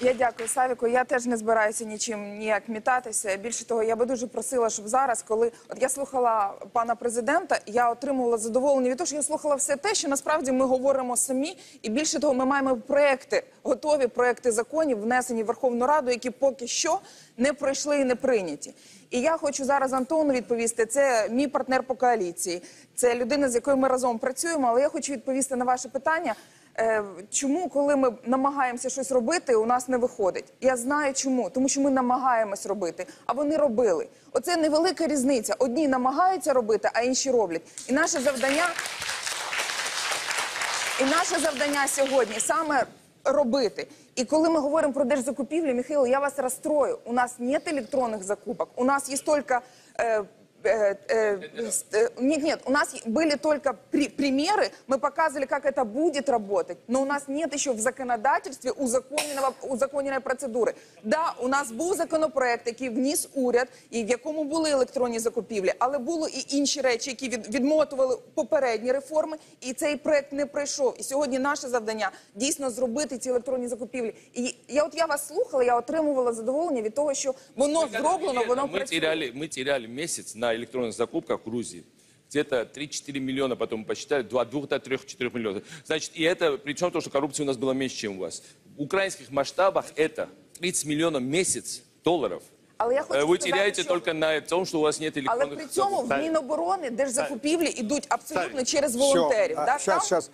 Я дякую, Савіку. Я теж не збираюся нічим ніяк мітатися. Більше того, я би дуже просила, щоб зараз, коли от я слухала пана президента, я отримувала задоволення від того, що я слухала все те, що насправді ми говоримо самі. І більше того, ми маємо проекти, готові проекти законів, внесені в Верховну Раду, які поки що не пройшли і не прийняті. І я хочу зараз Антону відповісти. Це мій партнер по коаліції, це людина, з якою ми разом працюємо. Але я хочу відповісти на ваше питання. Е, Чому, коли ми намагаємося щось робити, у нас не виходить? Я знаю чому, тому що ми намагаємось робити, а вони робили. Оце невелика різниця. Одні намагаються робити, а інші роблять. І наше завдання, і наше завдання сьогодні саме робити. І коли ми говоримо про держзакупівлі, Михайло, я вас розстрою. У нас нет електронних закупок, у нас є тільки... Э, э, э, с- э, нет, нет, у нас были только при- примеры, мы показывали, как это будет работать, но у нас нет еще в законодательстве узаконеного, узаконеної процедури. Да, у нас був законопроект, який вніс уряд, і в якому були електронні закупівлі, але було і інші речі, які від, відмотували попередні реформи, і цей проект не пройшов. І сьогодні наше завдання дійсно зробити ці електронні закупівлі. І я от я вас слухала, я отримувала задоволення від того, що воно зроблено, воно мы працює. теряли, мы теряли месяц на электронных закупках в Грузии. Где-то 3-4 миллиона, потом мы посчитали, до 2-3-4 миллиона. Значит, и это, причем то, что коррупции у нас было меньше, чем у вас. В украинских масштабах это 30 миллионов в месяц долларов. Але я хочу Э, Вы сказати, теряете що- только на том, что у вас нет Але электронных при цьому в закупок. Міноборони держзакупівлі йдуть абсолютно через волонтерів. Да? Сейчас, Там сейчас.